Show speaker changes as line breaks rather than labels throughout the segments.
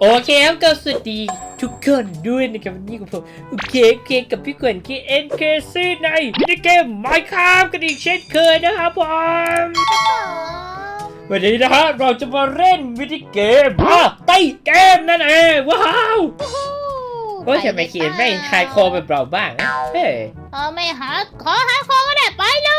โอเคครับก็สวัสดีทุกคนด้วยนะครับวันนี้กับผมโอเคโอเคกับพี่กวนคีเอ็นเคซี่ในมินิเกมไมค์ครับกันอีกเช่นเคยนะครับผมวันนี้นะฮะเราจะมาเล่นมินิเกมอะไต้เกมนั่นเองว้าวโอ้ยทำไมเขียนไม่คลายคอแบบเราบ้างนะเฮ้ย
เออไม่หาขอหาของก็ได้ไปเล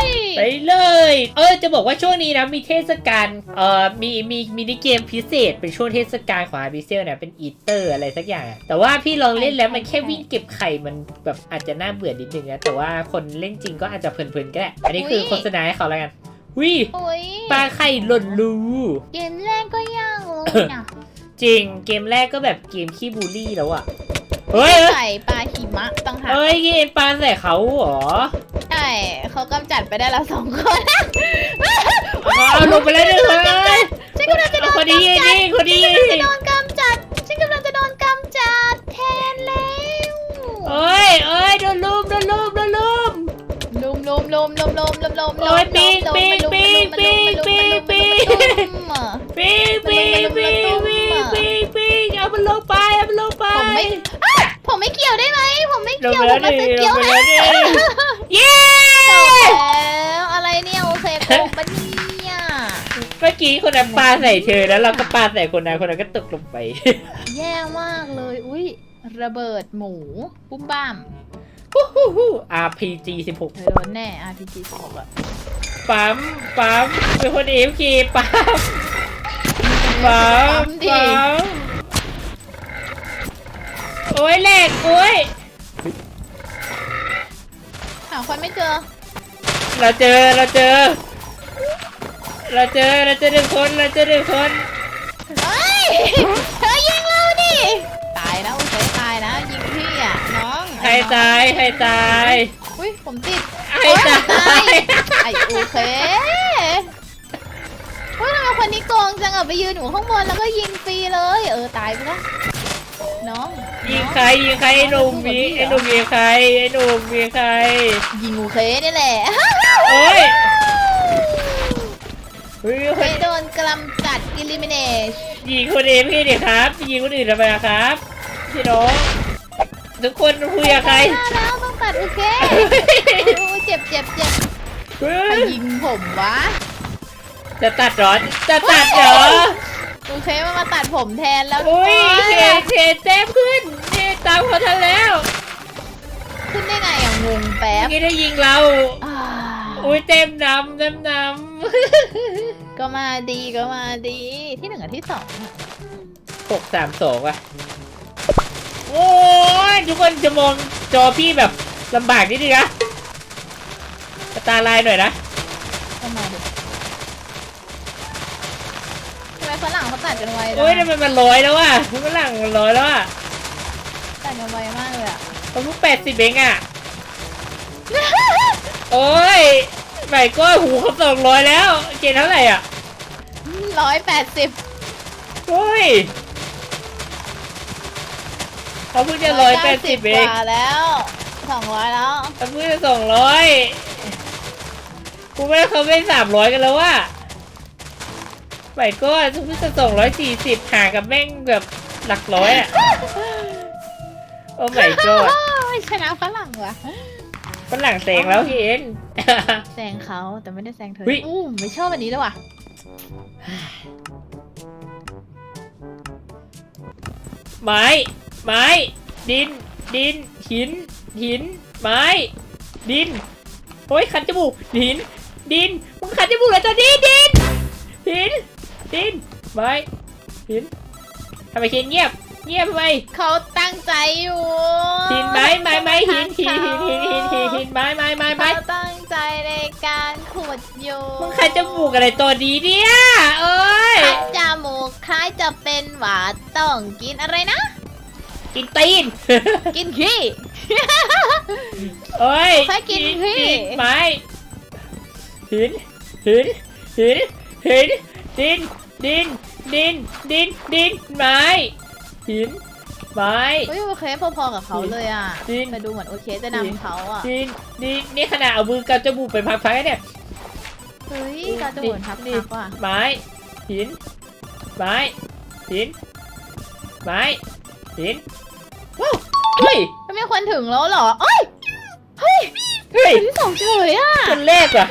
ย
ไปเลย เออจะบอกว่าช่วงนี้นะมีเทศกาลเอ่อมีมีมินิเกมพิเศษ เป็นช่วงเทศกาลของอาร์บิเซลเนี่ยเป็นอีเตอร์อะไรสักอย่างอะแต่ว่าพี่ลองเล่นแล้วมันแค่วิ่งเก็บไข่มันแบบอาจจะน่าเบื่อนิดนึงนะแต่ว่าคนเล่นจริงก็อาจจะเพลินๆก็ได้อันนี้คือโฆษณาให้เขาแล้วกันวิ
โอ้ย
ปลาไข่หล่นรู
เกมแรกก็ยากเลยนะ
จริงเกมแรกก็แบบเกมขี้บูลลี่แล้วอะเฮ้ย
ใส่ปลาหิมะต่างหาก
เฮ้ยเกมปลาใส่เขาเหรอ
ใช่ เขากำจัดไปได้แล้วสองคน
เอาลงไปเลยเลย
ฉันกำลังจะโดน
คนดี
กำจัด
นี่คนดี
ฉันกำลังจะโดนกำจัดฉันกำลังจะโดนกำจัดแทนแล้ว
เอ้ยเอ้ยโดนลุมโดนลุมโดนลุม
ลุมลุมลุมลุมลุมลุมลุม
โอ้ยปิ๊งปิ๊งปิ๊งปิ๊งปิ๊งปิ๊งปีงปีงปีงปีงปีงปีงเอามันลงไปเอามันลงไป
ผมไม่อ้าผมไม่เกี่ยวได้ไหมผมไม่
ลง
เกี่ยว
ไป
ผ
แล้ว
มมา
ดิ
จะ
ล
เกี่ย
ง
ว
ไป
แล้
แล้ววดิเย้
เนี่ยโอเคโกงปะเนี่ย
เมื่อกี้คนนั้นปาใส่เธอแล้วเราก็ปาใส่คนนั้นคนนั้นก็ตกลงไป
แย่มากเลย อุ้ยระเบิดหมูปุ้มบ้าม
ฮู้ฮู้ฮู้ RPG 16
โดนแน่ RPG สองอะ
ปั๊มปั๊มเป็นคนเอฟคีปั๊มปั๊ม
ดิ
ปั๊มโอ้ยแหลกโอ้ย
หาคนไม่เจอ
เราเจอเราเจอ เราเจอเราเจอหนึ่งคนเราเจอหนึ่งคน
เฮ้ยเธอยิงเราดิตายนะโอเคตายนะยิงพี่อะน้อง
ใครตายใครตาย
อุ้ยผมติด
ใครตาย
ไอโอเคเฮ้ยทำไมคนนี้โกงจังอะไปยืนอยู่ข้างบนแล้วก็ยิงฟรีเลย เออตายไปแล้วน้อง
ยิงใครยิงใครไอ้หนุ่มมีไอ้หนุ่มมีใครไอ้หนุ่มมีใคร
ยิงโอเคนี่แหละ
โอ้ย เฮ้ยค
ไป
น
โดนกำจัดอิลิมิเนช
ยิงคนเองพี่ดิครับยิงคนอื่นทำไมอะครับพี่น้องทุกคนคุยกับใคร
แล้วต้องตัดโอเคโอ้เจ็บเจ็บเจ็บ
เฮ้
ใคร
ย
ยิงผมวะ
จะตัดเหรอจะตัดเหรอ
โอเคมันมาตัดผมแทนแล้ว
อุ้ย
โเท
เทแต้มขึ้นเทตามเขาทันแล้ว
ขึ้นได้ไงอะงงแป๊
เมื่อบกี้ได้ยิงเรา
อ่า
อุ้ยเต็มนำเต็มน
ก็มาดีก็มาดีที่หนึ่งกับที่สองำ
หกสามสองอะโอ้ยทุกคนจะมองจอพี่แบบลำบากนิดนึงนะตาลายหน่อยนะ
ก็มาดิทำไมฝรั่งเขาตัดกันไวจัง
โอ้ยทำไมมันลอยแล้วอะทุกหลังมันลอยแล้วอะ
ตัดกันไวมากเลยอะ
ผมเพิ่งแปดสิบเองอะโอ้ยใหม่ก็หูเขาสองร้อยแล้ว เกณฑ์เท่าไหร่อะ
ร้อยแปดสิบ
โอ้ยเขาเพิ่งจะร้อยแปดสิบเอง
กว่าแล้วสองร้อยแล้ว
เขาเพิ่งจะสองร้อยกูไม่ได้เขาไม่สามร้อยกันแล้วว่าใหม่ก็เพิ่งจะสองร้อยสี่สิบห่างกับแม่งแบบหลักร้อยอะโอ้ไม่ก็
ไม่ชนะฝรั่งว่ะ
ฝรั่งเสงแล้วพี่เอ็น
แซงเขาแต่ไม่ได้แซงเธอ
เฮ้ย
อู้ไม่ชอบอันนี้เลยว่ะ
ไม้ ไม้ ดิน ดิน หิน หิน ไม้ ดิน โอ้ยคันจมูกหิน ดิน มึงคันจมูกเลยตอนนี้ดินหิน ดิน ไม้ หินทำไมเคนเงียบ เงียบทำไม
เขาตั้งใจอยู่
หินไม้ไม้ไม้หินหินหินหินหินหินหินไม้ไม้ไม้ไม้
เขาตั้งใจในการขุดอยู่
มึงคันจมูกอะไรตัวนี้เนี่ยเอ้ย
คันจมูกคล้ายจะเป็นหวาดต้องกินอะไรนะ
กินตีน
กินขี้
โอ้ย
แค่กินพี่
หินไม้หินหินหินหินดินดินดินดินดินไม้ หินไม้
เฮ้ยโอเคพอๆกับเขาเลยอะ
จริง
แต่ดูเหมือนโอเคจะ
จริง
นำเขาอะ
ดินดินนี่ขนาดเอามือกับจมูกไปพักๆเนี่ย
เฮ้ยการจะเหมือนทับ
นี่
ทับว่ะ
ไม้หิน ไม้หิน ไม้หินว้าวเฮ้ย
ก็มีคนถึงแล้วเหรอเอ้ยเฮ้ย
เฮ้ย
คนที่สองเฉยอะ
คนแรกว่ะ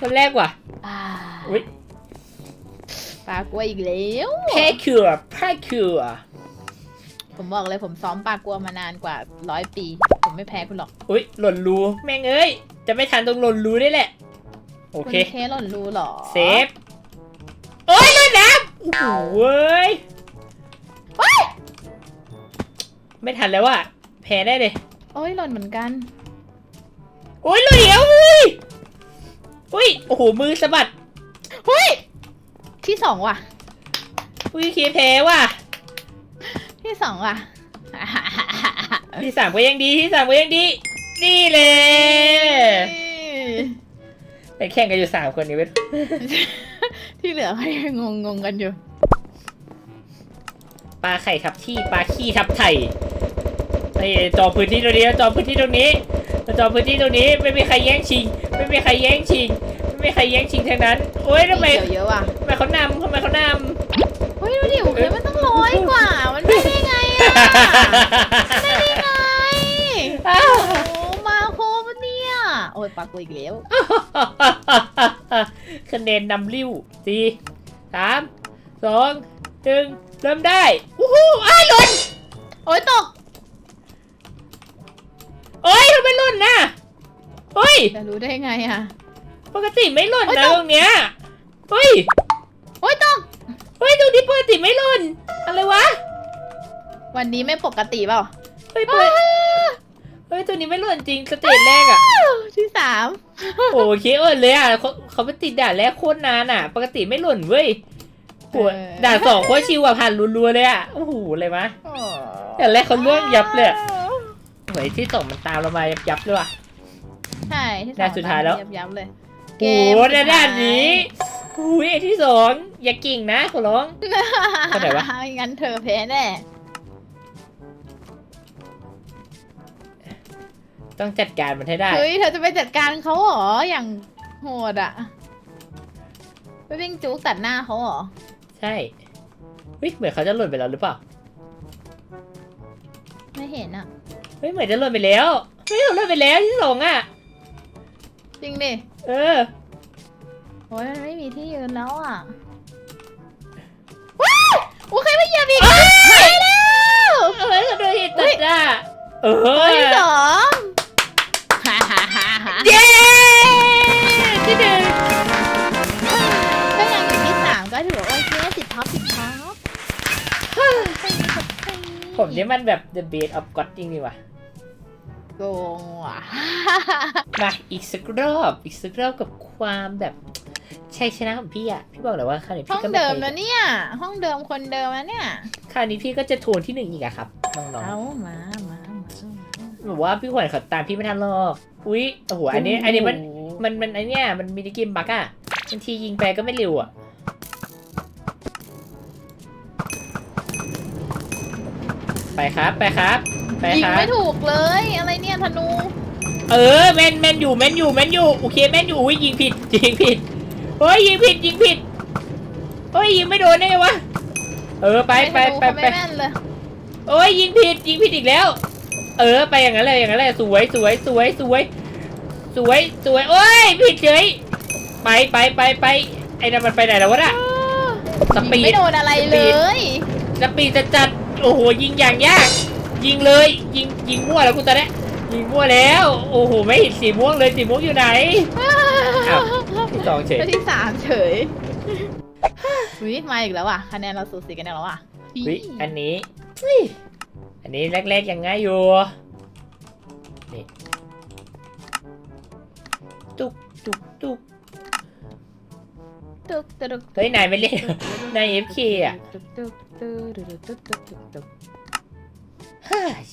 คนแรกว่ะ
อ่า
อุ๊ย
ปลากลัวอีกแล้ว
แพ้คิวอะแพ้คิวอะ
ผมบอกเลยผมซ้อมปลากลัวมานานกว่าร้อยปี ผมไม่แพ้คุณหรอก
อุ้ยหล่นรูแม่งเอ้ย จะไม่ทันตรงหล่นรูนี่แหละ โอ
คุณ
เค
เคหล่นรู้หรอ
เซฟโอ้ยลุยน้ำโอ้โหเว้ยไม่ทันแล้วว่ะแพ้ได้เลย
โอ้ยหล่นเหมือนกัน
โอ้ยลุยเดียวอุ้ยอุ้ยโอ้โหมือสะบัด
เฮ้ย ที่สองว่ะ
อุ้ยเคแพ้ว่ะ
ที่สองว่ะ
ที่สามก็ยังดีที่สามก็ยังดี นี่เลยไปแข่งกันอยู่สามคนนี้เว้ย
ที่เหลือเขายังงงงๆกันอยู่
ปลาไข่ทับที่ปลาขี้ทับไข่ไอ้จองพื้นที่ตรงนี้จองพื้นที่ตรงนี้จองพื้นที่ตรงนี้ ไม่มีใครแย่งชิง ไม่มีใครแย่งชิง ไม่มีใครแย่งชิงทั้งนั้น โอ้ยทำไม
เขียวเยอะว่ะ
ทำไมเขานำทำไมเขานำ
เฮ้ยดูดิโอ้ยมันต้องร้อยกว่า มันไม่ได้ไงอะไม่ได้ไง
อ้าว
โอ้มาโคปะเนี่ยโอ้ยปลากลัวอีกแล้ว
คะแนนนำริ้วสี่สามสองหนึ่งเริ่มได้วู้ฮู้อ้ายหล่น
โอ้ยตก
โอ้ยทำไมหล่นน่ะเฮ้ย
จะรู้ได้ไงอะ
ปกติไม่หล่น
โอ๊ย
นะ
ตก
ตรงเนี้ยเฮ้ย
โอ้ยตก
เฮ้ยตรงนี้ปกติไม่หล่นอะไรวะ
วันนี้ไม่ปกติเปล่า
เฮ้ยเปิดเฮ้ยตัวนี้ไม่หล่นจริงสเตจแรกอะ
ที่สาม
โอ้เคเอิร์เลยอะเขาเขาไปติดด่านแรกโคตรนานอะ ปกติไม่หล่นเว้ยโอ้ยด่านสองโคตรชิวอะผ่านรัวๆเลยอะโอ้โหอะไรวะแต่แรกเขาล่วงยับเลยอะเหมือนที่ส่งมันตามเรามายับๆเลยว่ะ
ใช่ที่สอง
ด่านสุดท้ายแล้ว
ยับยับๆเลย
โอ้โหในด้านนี้อุ้ยไอ้ที่สองอย่ากิ่งนะขอร้อง เข้าใจปะ
ไม่งั้นเธอแพ้แน่
ต้องจัดการมันให้ได้
เฮ้ยเธอจะไปจัดการเขาเหรออย่างโหดอะไปวิ่งจุกตัดหน้าเขาเหรอ
ใช่เฮ้ยเหมือนเขาจะหล่นไปแล้วหรือเปล่า
ไม่เห็นอะ
เฮ้ยเหมือนจะหล่นไปแล้วเฮ้ยหล่นไปแล้วที่สองอะ
จริงดิ
เออ
โอ้ยมันไม่มีที่ยืนแล้วอะ ว้าวโอเคไม่เหยียบอีก
เอ้ย
ไปแล้ว
เฮ้ยเขาโดนหินตัดหน้าเอ
ตัว
อ
ที่สองฮ่าฮ่าฮ่าฮ่า
เย้ที่หนึ่ง
ก็ยังอยู่ที่สามก็ถือว่าโอเคติดท็อปติดท็อป
ผมนี่มันแบบ the best of god จริงดีว่ะ
โกงว่ะ
มาอีกสักรอบอีกสักรอบกับความแบบชัยชนะของพี่อะ พี่บอกเลยว่าคราวนี้
ห้อ
พี่
ง
ก็ไม่
เดิม
เคย
นะเนี่ย ห้องเดิมคนเดิมนะเนี่ย
คราวนี้พี่ก็จะทวนที่หนึ่งอีกอะครับน้อง
เอามามามา
ๆบอกว่าพี่ขวัญเขาตามพี่ไม่ทันหรอกอุ้ยโอ้โหอันนี้อันนี้มันมันมันไอเนี้ยมันมินิเกมบักอะบางทียิงไปก็ไม่เร็วอะไปครับไปครับ ไป
ยิง
ครับ
ไม่ถูกเลยอะไรเนี่ยธนู
เออแมนแมนอยู่แมนอยู่แมนอยู่โอเคแมนอยู่อุ้ยยิงผิดยิงผิดเฮ้ยยิงผิดยิงผิดเฮ้ยยิงไม่โดนได้ไงวะเออไปไปไป
ธนู
ไป
เขาไม่แม่นเลย
โอ้ยยิงผิดยิงผิดอีกแล้ว เออไปอย่างนั้นเลยอย่างนั้นเลยสวยสวยสวยสวย สวยสวยโอ้ยผิดเฉยไปไปไปไปไอ้นั่นมันไปไหนแล้ววะน่ะส
ยิง
ปีด
ไม่โดนอะไรเลย
สปีดจะจัดโอ้โหยิงอย่างยาก ยิงเลย ยิงยิงมั่วแล้วกูตอนนี้ยิงมั่วแล้ว โอ้โหไม่เห็นสีม่วงเลยสีม่วงอยู่ไหนอ้าวที่สองเฉย
ก็ที่สามเฉยวิมาอีกแล้วอะคะแนนเราสูสีกันแล้วอะ
วิอันนี้อันนี้แรกๆยังง่ายอยู่นี่ตุ๊กตุ๊กตุ๊ก
ตุ๊กตุ๊ก
เฮ้ยนายไม่เล่น นายเอ
ฟคี
อะ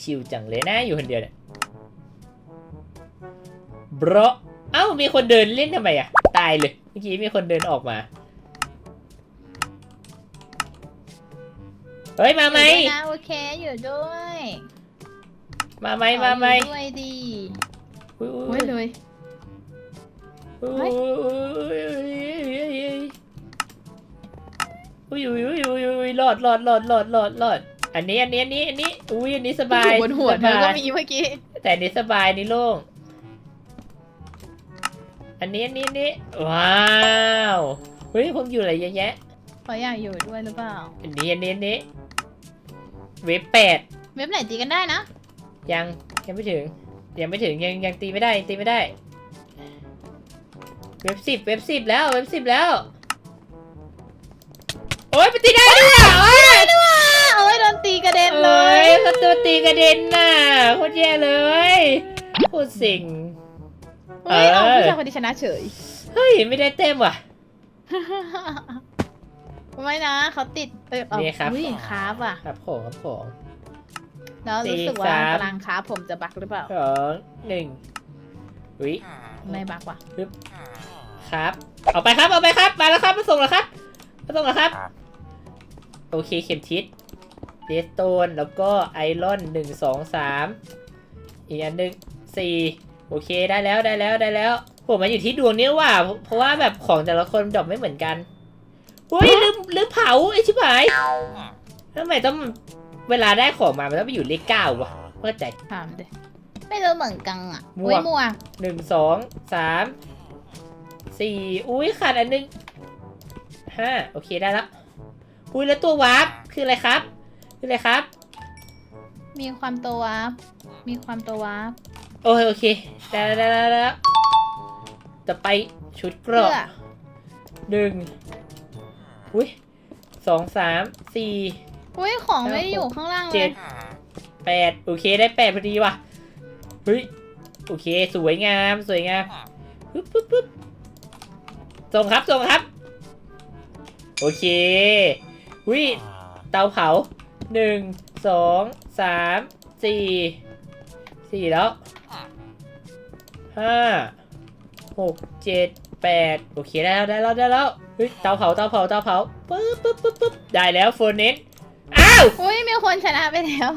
ชิวจังเลยนะอยู่คนเดียวเนี่ยบรเอ้ามีคนเดินเล่นทำไมอะตายเลยเมื่อกี้มีคนเดินออกมา เฮ้ย มาไหม
อยู่ด้วยนะโอเคอยู่ด้วย
มาไหมมาไหม
อยู่ด้วยดี
อุ้ย
โอ้ยเลย
อุ้ย
เฮ้ย
อุ้ยอุ้ยอุ้ยอุ้ยอุ้ยอุ้ยรอดรอดรอดรอดรอดรอด อันนี้อันนี้อันนี้อันนี้อุ้ยอันนี้สบาย
อยู่บนหัว
ส
เธอบา
ย
ก็มีเมื่อกี้
แต่อันนี้สบายอันนี้โล่งอันนี้อันนี้อันนี้ว้าวเฮ้ยผมอยู่อะไรเยอะแยะ
เขาอยากอยู่ด้วยหรือเปล่า
อันนี้อันนี้อันนี้เว็บแปด
เว็บไหนตีกันได้นะ
ยังยังไม่ถึง ยังไม่ถึงยังยังตีไม่ได้ยังตีไม่ได้ เว็บสิบเว็บสิบแล้วเว็บสิบแล้ว โอ๊ยไปตีได้ด้วย
ตีกระเด็นเล
โอ๊
ย
ยเขาตัวตีกระเด็นน่ะโคตรแย่เลยโคตรสิ่ง
เฮ้ยเอา
เออ
ผู้ชายคนที่ชนะเฉย
เฮ้ยไม่ได้เต็มว่ะ
ไม่นะเขาติดเออเอา
นี่ครับ
อุ้ยครับอะ
ครับผมครับผม
แล้วรู้สึก
สี่
ว่า
สาม
พลังครับผมจะบักหรือเปล่า
สองหนึ่งวิ
ไม่บักว่ะ
ครับ เอาไปครับเอาไปครับมาแล้วครับมาส่งแล้วครับมาส่งแล้วครับ โอเคเข็มทิศ เดสโตนแล้วก็ไอรอนหนึ่งสองสามอีกอันหนึ่งสี่โอเคได้แล้วได้แล้วได้แล้วผมมาอยู่ที่ดวงนี้ว่ะเพราะเพราะว่าแบบของแต่ละคนดรอปไม่เหมือนกันเฮ้ยลืมลืมเผาไอชิบหายทำไมต้องเวลาได้ของมามันต้องไปอยู่เลขเก้าวะเข้าใจ
ถามดิไม่รู้เหมือนกันอะ
มั่ว
อุ้ยมัว
หนึ่งสองสามสี่อุ้ยขาดอันหนึงห้าโอเคได้แล้วอุ้ยแล้วตัววาร์ปคืออะไรครับ คืออะไรครับ
มีความตัววาร์ปมีความตัววาร์ป
โอเคโอเคได้แล้วได้แล้วได้แล้วจะไปชุดเก
เพื่
ราะ
อ
หนึ่งอุ้ยสองสามสี่
อุ้ยของไม่ได้อยู่ข้างล่างเล
เจ็
ย
ดแปดโอเคได้แปดพอดีว่ะเฮ้ยโอเค สวยงามสวยงามปึ๊บปึ๊บปึ๊บส่งครับส่งครับ โอเควิเตาเผา หนึ่งสองสามสี่สี่แล้วห้าหกเจ็ดแปดโอเคได้แล้วได้แล้วได้แล้วเฮ้ยเตาเผาเตาเผาเตาเผาปึ๊บปึ๊บปึ๊บปึ๊บได้แล้วโฟนเน็ตอ้าว
อุ้ยมีคนชนะไปแล้ว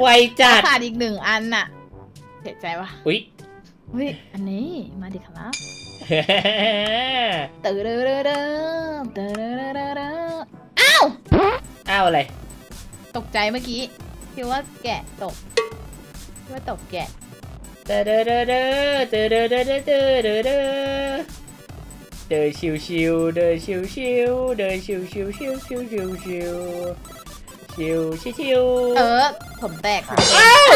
ไวจัด
ขาดอีกหนึ่งอันน่ะเสียใจวะ
อุ้ย
อุ้ยอันนี้มาดิครับตื่นเด้อเด้อเด้อตื่นเด้อเด้อเด้ออ้าว
อ้าวอะไร
ตกใจเมื่อกี้คิดว่าแกะตกคิดว่าตกแกะ
เด้อเด้อเด้อเด้อเด้อเด้อเด้อเด้อเด้อเด้อเด้อเดินชิวชิวๆเดินชิวชิวๆเดินชิวชิวชิวชิวชิวชิวชิวชิวชิว
เออ ผมแตก
อ้าว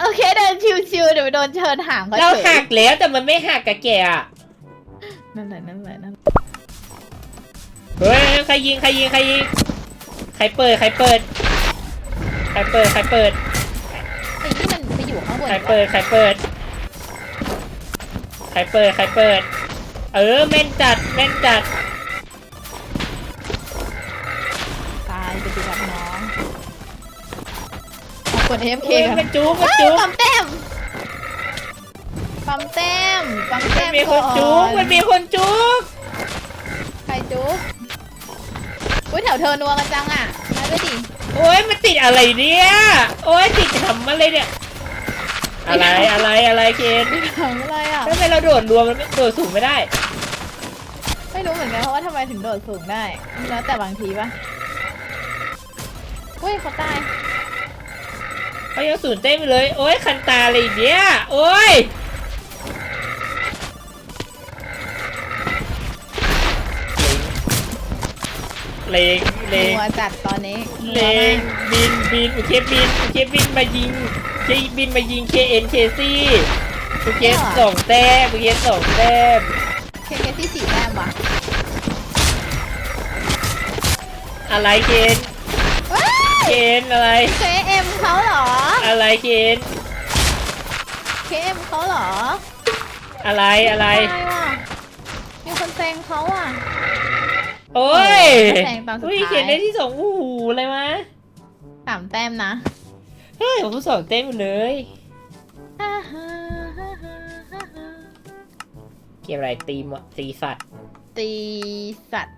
โอเคเดินชิวๆเดี๋ยวโดนเชิญหางเขา
เรา
เฉ
หั
ย
กแล้วแต่มันไม่หักกับแกอะ
นั่นแหละนั่นแหละนั่นแหละ
เฮ้ยใครยิงใครยิงใครยิง ใครเปิด ใครเปิด ใครเปิด ใครเปิด
ไอ้ที่มันไปอยู่ข้างบน
ใครเปิด ใครเปิด ใครเปิด ใครเปิด เออแม่นจัดแม่นจัด
ตายไปดีครับน้องเอากด AFK
เฮ้ย
ครับ
มันจุ๊บมัน
เฮ้ย
จุ๊บ
ปั๊มแต้มปั๊มแต้มปั๊ม
มั
แต้
น
ม
มีคนจุ๊บ
ก่อ
มันมีคนจุ๊บ
ใครจุ๊บ อุ้ยแถวเธอนัวกันจังอะมาด้วยดิ
โอ้ยมันติดอะไรเนี่ยโอ้ยติดทำอะไรเนี่ย อะไรอะไรอะไรเคน
ทำอะไรอะ
ทำไมเราโดดรวมมันไม่โดดสูงไม่ได้
ไม่รู้เหมือนกันเพราะว่าทำไมถึงโดดสูงได้ แล้วแต่บางทีปะอุ้ยเขาตาย
เขายังสูนเต้นไปเลย โอ้ยคันตาเลยอีกเนี่ยโอ้ย เลงเลง
นัวจัดตอนนี้นั
เล
วมางก
บินบินโอเคบินโอเคบินมายิงเคบินมายิงเคเอ็นเคซี่โอเคสองแต้มโอเคสองแต้ม
เคเคที่สี่แต้มวะ
อะไรเคน
ว้า
เคนอะไร
เคเอ็มเขาเหรอ
อะไรเคน
เคเอ็มเขาเหรอ
อะไรอะไร
ตายว่ะมีคนแซงเขาอะ
โอ้ย
แซงตอนสุด
อุ้ย
ท้าย
เขียนได้ที่สองอู้หูอะไรวะ
สามแต้มนะ
เฮ้ยผมสองเต้นหมดเลย
ฮ่าฮ่าฮ่าฮ่าฮ่าฮ่า
เกมอะไรตีมอะตีสัตว์
ตีสัตว์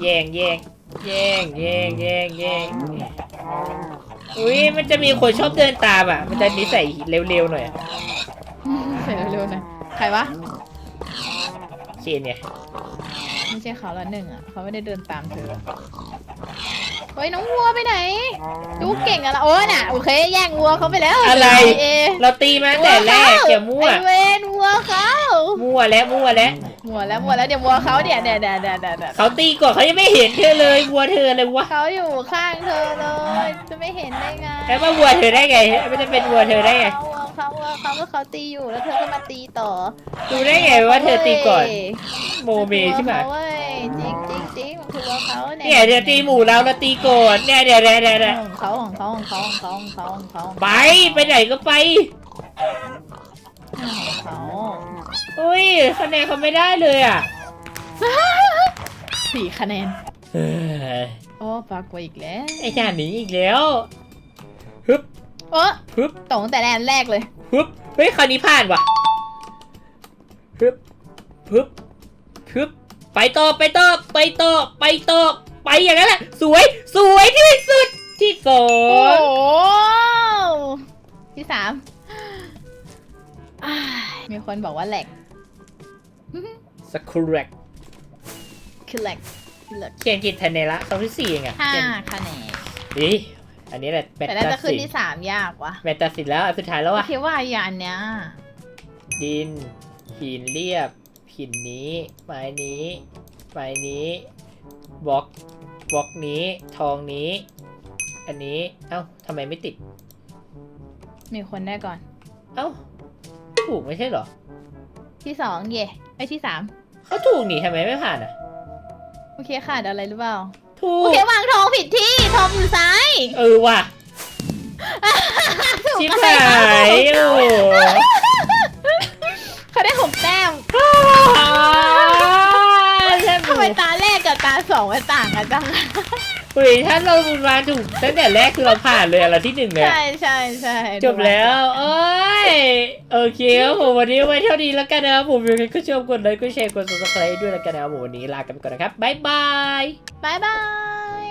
แย่งแย่งแย่งแย่งแย่งแย่งอุ้ยมันจะมีคนชอบเดินตามอะ มันจะนิสัยเร็วๆหน่อยอะ
ใส่เร็วๆหน่อยใครวะ
คจนไง
ไม่ใช่เขาละหนึ่งอะเขาไม่ได้เดินตามเธอเฮ้ยน้องวัวไปไหนดูเก่งอะละโอ้ยน่ะโอเคแย่งวัวเขาไปแล้ว
อะไร
เอ
เราตีมาตั้งแต่แรกอย่ามั่ว
ไอเวนวัวเขา
มั่วแล้วมั่วแล้ว
มัวแล้วมัวแล้วเดี๋ยววัวเขาเดี๋ยวเดี๋ยวเดี๋ยวเดี๋ยวเดี๋ยวเดี๋ยว
เขาตีก่อนเขายังไม่เห็นเธอเลยวัวเธออะไรวะ
เขาอยู่ข้างเธอเลยจะไม่เห็นได้ไง
แล้วมาวัวเธอได้ไงไม่จะเป็นวัวเธอได้ไง
วัว เขาวัวเขาว่าเขาตีอยู่แล้วเธอก็มาตีต่อ
ดูได้ไงว่าเธอตีก่อน โมเมใช่ไหม
เว้ยจริงจริงจริงมันคือวัวเขา
เนี่ยเดี๋ยวตีหมูเราเราตีก่อนเนี่ยเดี๋ยวเดี๋ยวเดี๋ยวเดี๋ยว
ของเขาของเขาของเขาของเขาของเขาของเขา
ไปไปไหนก็ไป
ของเขา
อุ้ยคะแนนเขาไม่ได้เลยอะ
สี่คะแนน
เฮ้ย
โอ้ปรากฏอีกแล้ว
ไอ้จานหนีอีกแล้วฮึบ
โอ้
ฮึบ
ตกตั้งแต่แรกแรกเลย
ฮึบเฮ้ยคราวนี้ผ่านว่ะฮึบฮึบฮึบไปต่อไปต่อไปต่อไปต่อไปอย่างนั้นแหละ สวยสวยที่สุดที่สอ
โอ้
ง
โหที่สามอ้ายมีคนบอกว่าแหลก
สครูแรก
คือแหลกคือแหลก
เขียนกิจคะแนนละตอนที่สี่เองอะ
ห้า
เขียน
คะแนน
ดี อันนี้แหละแมต
แต่
ช์
น่า
ตั
จะ
ด
ขึ้น
สิน
ที่สามยากว่ะ
แมตช์ตัดสินแล้วอันสุดท้ายแล้วอะ
คิดว่าอย่าอันเนี้ย
ดิน หินเรียบ หินนี้ ไม้นี้ ไม้นี้บล็อกบล็อกนี้ ทองนี้ อันนี้ เอ้าทำไมไม่ติด
มีคนได้ก่อน
เอ้า ถูกไม่ใช่เหรอ
ที่สองเย่ไอยที่สาม
เขาถูกนี่ทำไมไม่ผ่านอะ
โอเคขาดอะไรหรือเปล่า
ถู
โอก เควางทองผิดที่ทองอยู่ซ้าย
เออว่ะ
ถูก
ชิบ
อะไร
หายโอ้โห
เขาได้หกแต้ม
แค่ห
ทำ
มู
ไมตาแรกกับตาสองมันต่างกันจัง
เฮ้ยถ้าเรามาถูกตั้งแต่แรกคือเราผ่านเลยอะเราที่หนึ่งเลยอะ
ใช่ใช่ใช่
จบแล้วเอ้ย โอเคครับผมวันนี้ไว้เท่านี้แล้วกันนะครับผมยังไงก็ชอบกดไลค์กดแชร์กด subscribe ด้วยแล้วกันนะครับผมวันนี้ลากันไปก่อนนะครับ บ๊ายบาย
บายบาย